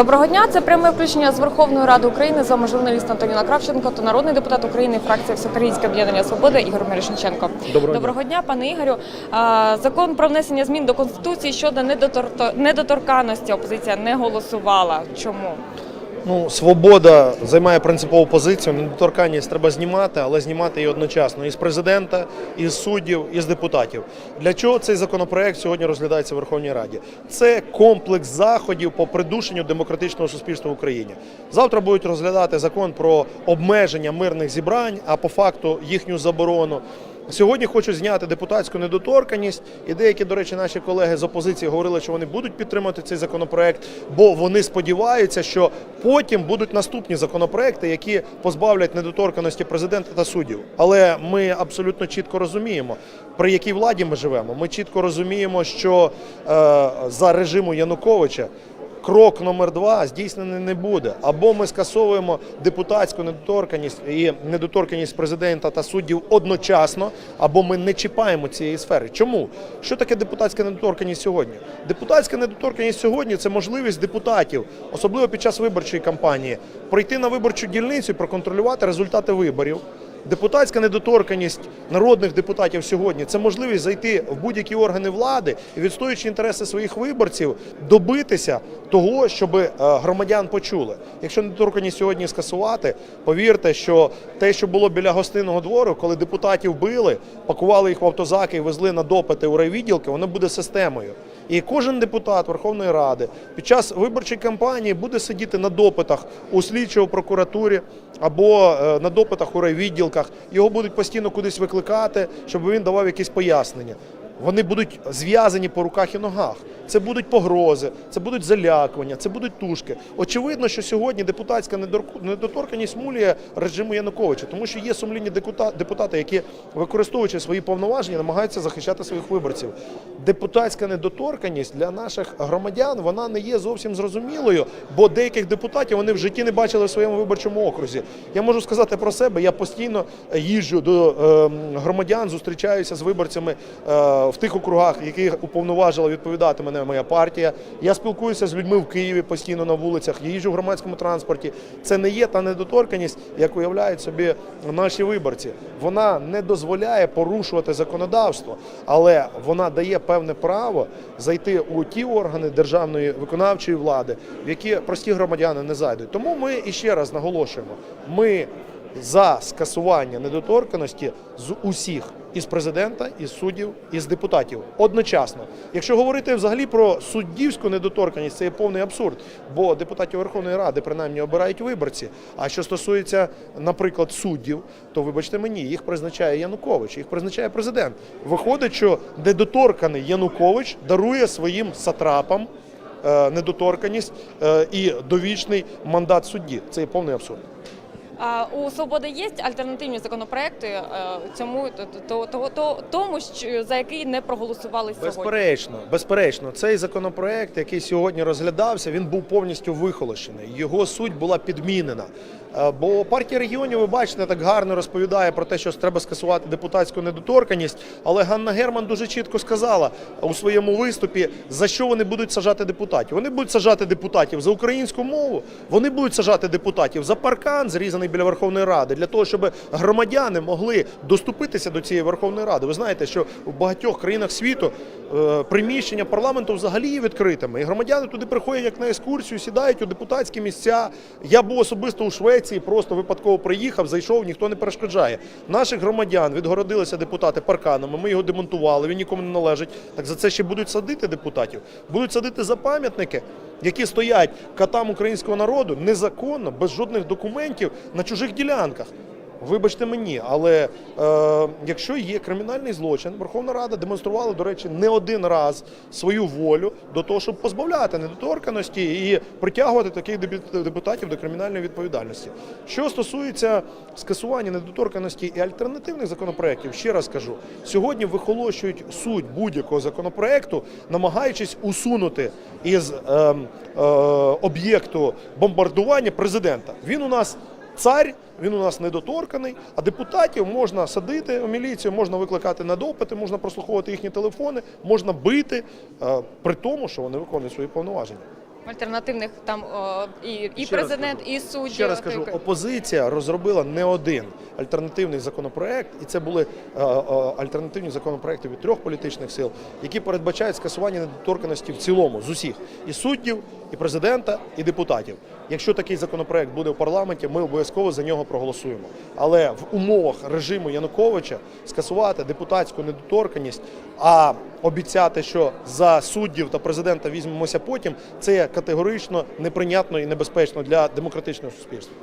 Доброго дня. Це пряме включення з Верховної Ради України. З вами журналіст Антоніна Кравченко та народний депутат України, фракція Всеукраїнське об'єднання Свобода Ігор Мірошниченко. Доброго дня. дня, пане Ігорю. Закон про внесення змін до конституції щодо недоторканності опозиція не голосувала. Чому? Ну, свобода займає принципову позицію. Недоторканність треба знімати, але знімати її одночасно і з президента, і з суддів, і з депутатів. Для чого цей законопроект сьогодні розглядається в Верховній Раді? Це комплекс заходів по придушенню демократичного суспільства в Україні. Завтра будуть розглядати закон про обмеження мирних зібрань, а по факту їхню заборону. Сьогодні хочу зняти депутатську недоторканність, і деякі, до речі, наші колеги з опозиції говорили, що вони будуть підтримувати цей законопроект, бо вони сподіваються, що потім будуть наступні законопроекти, які позбавлять недоторканості президента та суддів. Але ми абсолютно чітко розуміємо, при якій владі ми живемо. Ми чітко розуміємо, що е, за режиму Януковича. Крок номер два здійснений не буде. Або ми скасовуємо депутатську недоторканність і недоторканність президента та суддів одночасно, або ми не чіпаємо цієї сфери. Чому? Що таке депутатська недоторканність сьогодні? Депутатська недоторканність сьогодні це можливість депутатів, особливо під час виборчої кампанії, прийти на виборчу дільницю і проконтролювати результати виборів. Депутатська недоторканність народних депутатів сьогодні це можливість зайти в будь-які органи влади і відстоюючи інтереси своїх виборців, добитися того, щоб е, громадян почули. Якщо недоторканність сьогодні скасувати, повірте, що те, що було біля гостинного двору, коли депутатів били, пакували їх в автозаки і везли на допити у райвідділки, воно буде системою. І кожен депутат Верховної Ради під час виборчої кампанії буде сидіти на допитах у слідчого прокуратурі або е, на допитах у райвідділках. Його будуть постійно кудись викликати, щоб він давав якісь пояснення. Вони будуть зв'язані по руках і ногах. Це будуть погрози, це будуть залякування, це будуть тушки. Очевидно, що сьогодні депутатська недоторканність мулює режиму Януковича, тому що є сумлінні депутати, які, використовуючи свої повноваження, намагаються захищати своїх виборців. Депутатська недоторканність для наших громадян вона не є зовсім зрозумілою, бо деяких депутатів вони в житті не бачили в своєму виборчому окрузі. Я можу сказати про себе, я постійно їжджу до е, громадян, зустрічаюся з виборцями е, в тих округах, яких уповноважила відповідати мене моя партія. Я спілкуюся з людьми в Києві постійно на вулицях, їжджу в громадському транспорті. Це не є та недоторканність, як уявляють собі наші виборці. Вона не дозволяє порушувати законодавство, але вона дає певне право зайти у ті органи державної виконавчої влади, в які прості громадяни не зайдуть. Тому ми іще раз наголошуємо: ми за скасування недоторканості з усіх із президента, із суддів, із депутатів одночасно. Якщо говорити взагалі про суддівську недоторканість, це є повний абсурд, бо депутатів Верховної Ради принаймні обирають виборці. А що стосується, наприклад, суддів, то вибачте мені, їх призначає Янукович, їх призначає президент. Виходить, що недоторканий Янукович дарує своїм сатрапам е, недоторканість е, і довічний мандат судді. Це є повний абсурд. У свободи є альтернативні законопроекти е, цьому то, то, то, то, тому, що за який не проголосували сьогодні. Безперечно, безперечно, цей законопроект, який сьогодні розглядався, він був повністю вихолощений. Його суть була підмінена. Е, Бо партія регіонів, ви бачите, так гарно розповідає про те, що треба скасувати депутатську недоторканість. Але Ганна Герман дуже чітко сказала у своєму виступі, за що вони будуть сажати депутатів. Вони будуть сажати депутатів за українську мову, вони будуть сажати депутатів за паркан, зрізаний біля Верховної Ради, для того, щоб громадяни могли доступитися до цієї Верховної Ради. Ви знаєте, що в багатьох країнах світу приміщення парламенту взагалі є відкритими, і громадяни туди приходять як на екскурсію, сідають у депутатські місця. Я був особисто у Швеції, просто випадково приїхав, зайшов, ніхто не перешкоджає. Наших громадян відгородилися депутати парканами. Ми його демонтували. Він нікому не належить. Так за це ще будуть садити депутатів. Будуть садити за пам'ятники, які стоять катам українського народу незаконно, без жодних документів на чужих ділянках. Вибачте мені, але е, якщо є кримінальний злочин, Верховна Рада демонструвала, до речі, не один раз свою волю до того, щоб позбавляти недоторканості і притягувати таких депутатів до кримінальної відповідальності. Що стосується скасування недоторканості і альтернативних законопроєктів, ще раз кажу, сьогодні вихолощують суть будь-якого законопроекту, намагаючись усунути із е, е, об'єкту бомбардування президента. Він у нас цар, він у нас недоторканий, а депутатів можна садити у міліцію, можна викликати на допити, можна прослуховувати їхні телефони, можна бити, е, при тому, що вони виконують свої повноваження. Альтернативних там о, і, і Ще президент, кажу. і судді. Ще раз кажу, опозиція розробила не один альтернативний законопроект, і це були е, е, альтернативні законопроекти від трьох політичних сил, які передбачають скасування недоторканості в цілому з усіх і суддів, і президента, і депутатів. Якщо такий законопроект буде в парламенті, ми обов'язково за нього проголосуємо. Але в умовах режиму Януковича скасувати депутатську недоторканність, а обіцяти, що за суддів та президента візьмемося потім, це є категорично неприйнятно і небезпечно для демократичного суспільства.